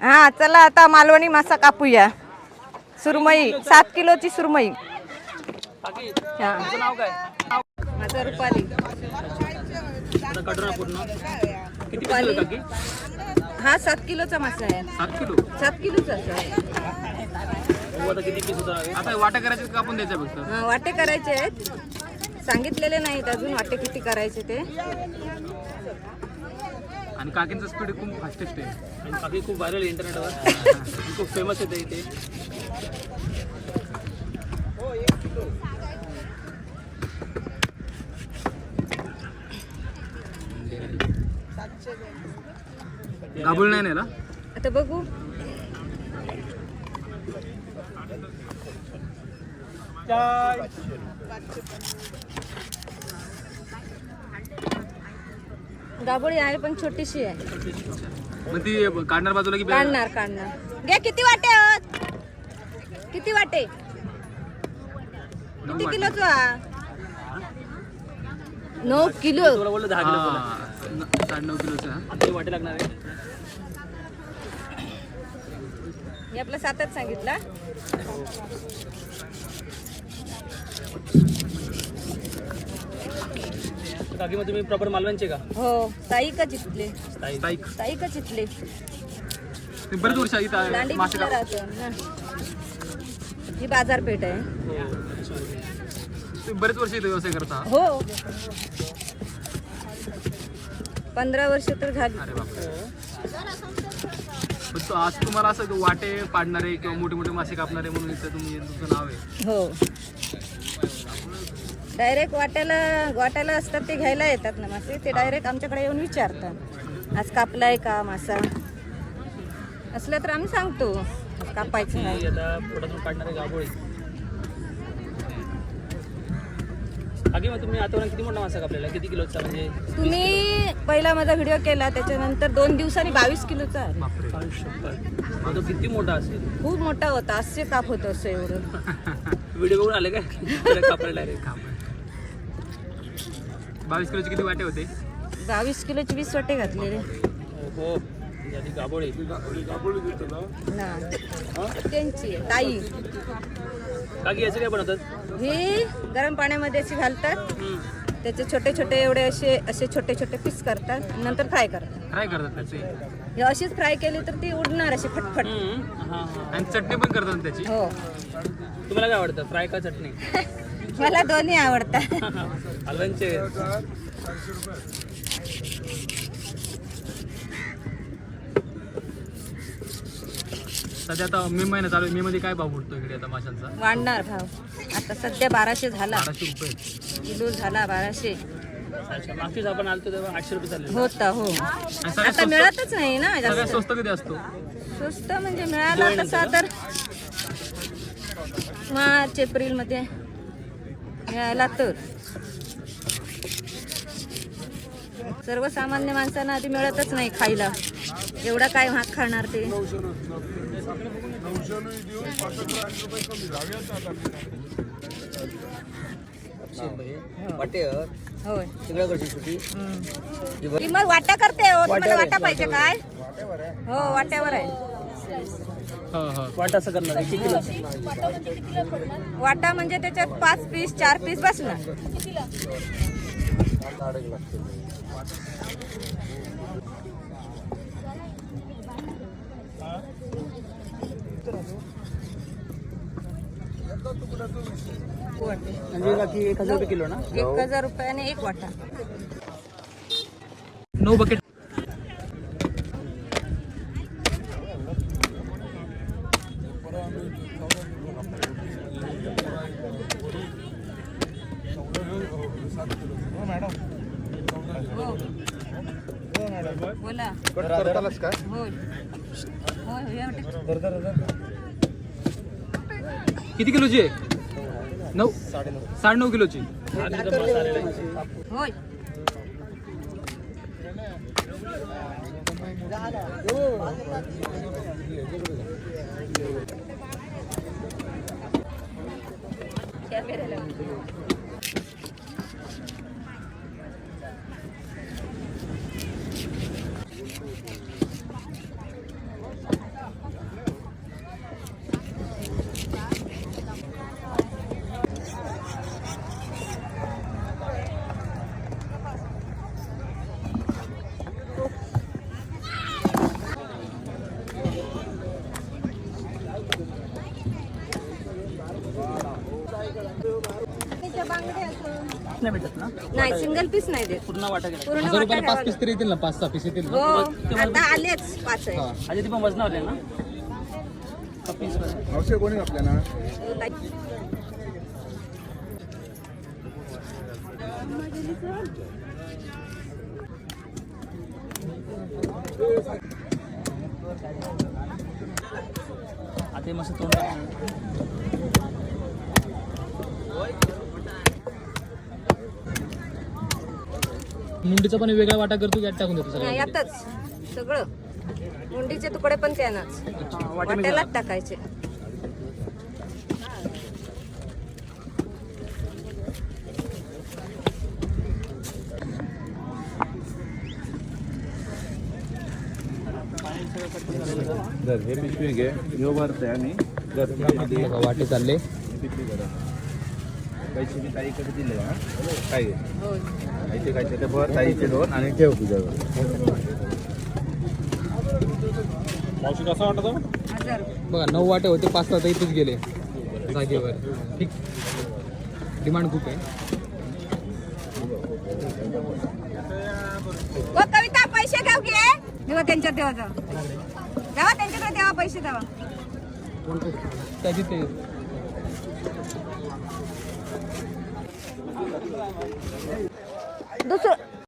हा चला आता मालवणी मासा कापूया. सुरमई सात किलोची सुरमई. हा. माझं रुपाली. रुपाली. हा सात किलोचा मासा आहे. सात किलो? सात किलोचा हो आता वाटा करायचं का आपण द्यायचं फक्त? हा, वाटे करायचे आहेत. सांगितलेले नाहीत अजून वाटे किती करायचे ते. आणि काकींचं स्पीड खूप फास्टेस्ट आहे. आणि काकी खूप व्हायरल आहे इंटरनेटवर खूप फेमस आहे ते इथे. गाबुल नाही नेला? आता बघू. गाबोळी आहे पण छोटीशी आहे. मग ती काढणार बाजूला की काढणार काढणार. घ्या किती वाटे आहोत? किती वाटे? किती किलोचा नऊ किलो. तुला बोललं दहा किलो साडे नऊ किलोचं आता वाटे लागणार आहे मी आपला सातच सांगितला. काकी मग तुम्ही प्रॉपर मालवणचे का? हो ताई का चितले स्थायिक ताई का चितले ते बरेच वर्ष इथं दांडी मासे राहतो? ना. ही बाजारपेठ आहे. ते बरेच वर्ष इथे व्यवसाय करता. हो. पंधरा वर्ष तर झाली. अरे बापरे. पण तो आज तुम्हाला असं वाटे पाडणारे किंवा मोठे मोठे मासे कापणारे म्हणून इथं तुम्ही तुमचं नाव आहे. हो. डायरेक्ट वाट्याला वाट्याला असतात ते घ्यायला येतात ना मासे. ते डायरेक्ट आमच्याकडे येऊन विचारतात. आज कापलाय का मासा? असलं तर आम्ही सांगतो. कापायचं आहे आता पोटातून काढणारे गाभोळी. बाकी मग तुम्ही आतापर्यंत किती मोठा मासा कापलेला? किती किलोचा म्हणजे? तुम्ही पहिला माझा व्हिडिओ केला त्याच्यानंतर दोन दिवसांनी बावीस किलोचा आहे. किती मोठा असेल? खूप मोठा होता असे काप होतं असं एवढं. व्हिडिओ बघून आले काय? आहे बावीस किलोचे किती वाटे होते? बावीस किलोची वीस वाटे हो आधी गाभोळी ना. त्यांची आहे, ताई. काकी याचे काय बनवतात? ही गरम पाण्यामध्ये अशी घालतात. त्याचे छोटे छोटे एवढे असे असे छोटे छोटे पीस करतात नंतर फ्राय करतात. काय करतात त्याचे. हे अशीच फ्राय केली तर ती उडणार अशी फटफट. हम्म. हा, हा. आणि चटणी पण करतात त्याची. हो. तुम्हाला काय आवडतं? फ्राय का चटणी? मला दोन्ही आवडतात. सध्या आता मे महिना चालू आहे. मे मध्ये काय भाव उठतो इकडे आता माशांचा? वाढणार भाव. आता सध्या बाराशे झाला. बाराशे रुपये. किलो झाला बाराशे. अच्छा मागचीच आपण आलतो तेव्हा आठशे रुपये चालले होता हो. आणि सगळ्यात आता स्वस्त मिळतच नाही ना सगळ्यात जास्त स्वस्त कधी असतो? स्वस्त म्हणजे मिळाला तसा तर मार्च एप्रिलमध्ये मिळाला तर. सर्वसामान्य माणसांना आधी मिळतच नाही खायला. एवढा काय महाग खाणार ते? होय. हम्म. किंमत वाटा करते हो तुम्हाला वाटा पाहिजे काय? हो वाट्यावर आहे. वाट असं करणार वाटा म्हणजे त्याच्यात पाच पीस चार पीस बसणार. म्हणजे बाकी एक हजार रुपये किलो ना? एक हजार रुपयाने एक वाटा. नऊ बकेट बोला. होय होय होय. किती किलोची आहे? नऊ? साडे नऊ किलोची होय. नाही भेटत ना? नाही सिंगल पीस नाही देत. पूर्ण वाटा गेला. पूर्ण हजार वाटा रुपयाला घ्यावा पाच पीस तरी येतील ना पाच सहा पीस येतील हो ना आता आलेच पाच आहे. हा. आधी ती पण वजनावले ना? पीस कोणी आपल्याला हो. आता हे मस्त तोंड मुंडीचा पण वेगळा वाटा करतो की यात टाकून देतो सगळं? यातच. सगळं. मुंडीचे तुकडे पण त्यानंच. हा, वाटे वाट्यालाच टाकायचे. जर हे पिशवी घे भरते आणि जर वाटे चालले. पिशवी करा पैसे मी ताईकडे दिले हा. काय घे हो काय ते भर ताईचे दोन आणि ठेव तुझ्यावर मावशी कसा वाटतो. बघा नऊ वाटे होते पाच सहा तर इथेच गेले जागेवर. ठीक. डिमांड खूप आहे. कविता पैसे द्याव की देवा त्यांच्यात देवा जावा देवा त्यांच्याकडे देवा पैसे द्यावा त्याची ते दुसरं